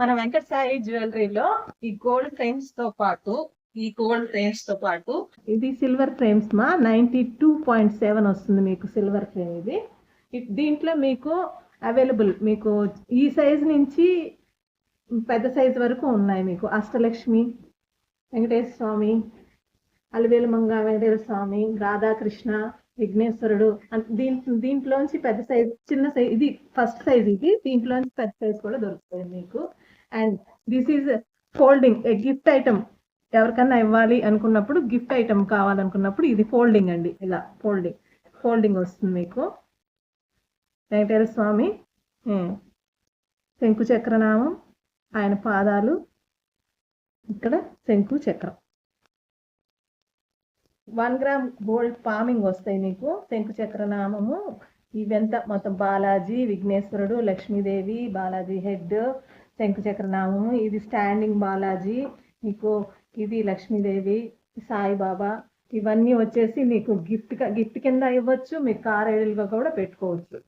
మన వెంకట సాయి జ్యువెలరీలో ఈ గోల్డ్ ఫ్రేమ్స్తో పాటు ఈ గోల్డ్ ఫ్రేమ్స్తో పాటు ఇది సిల్వర్ ఫ్రేమ్స్ మా నైన్టీ టూ పాయింట్ సెవెన్ వస్తుంది మీకు సిల్వర్ ఫ్రేమ్ ఇది. దీంట్లో మీకు అవైలబుల్ మీకు ఈ సైజ్ నుంచి పెద్ద సైజ్ వరకు ఉన్నాయి మీకు. అష్టలక్ష్మి వెంకటేశ్వర స్వామి అలివేలు మంగ వెంకటేశ్వర స్వామి రాధాకృష్ణ విఘ్నేశ్వరుడు దీంట్లో దీంట్లోంచి పెద్ద సైజ్ చిన్న సైజ్ ఇది ఫస్ట్ సైజ్ ఇది. దీంట్లోంచి పెద్ద సైజ్ కూడా దొరుకుతుంది మీకు. And this is folding a gift item ఎవరికన్నా ఇవ్వాలి అనుకున్నప్పుడు గిఫ్ట్ ఐటమ్ కావాలనుకున్నప్పుడు ఇది ఫోల్డింగ్ అండి. ఇలా ఫోల్డింగ్ ఫోల్డింగ్ వస్తుంది మీకు. వెంకటేశ్వర స్వామి శంకు చక్రనామం ఆయన పాదాలు ఇక్కడ శంకు చక్రం. వన్ గ్రామ్ గోల్డ్ పామింగ్ వస్తాయి మీకు. శంకు చక్రనామము ఇవంతా మొత్తం బాలాజీ విఘ్నేశ్వరుడు లక్ష్మీదేవి బాలాజీ హెడ్ శంకుచక్రనామము ఇది స్టాండింగ్ బాలాజీ మీకు ఇది లక్ష్మీదేవి సాయిబాబా ఇవన్నీ వచ్చేసి మీకు గిఫ్ట్ గిఫ్ట్ కింద ఇవ్వచ్చు మీకు కార్ ఐడల్గా కూడా పెట్టుకోవచ్చు.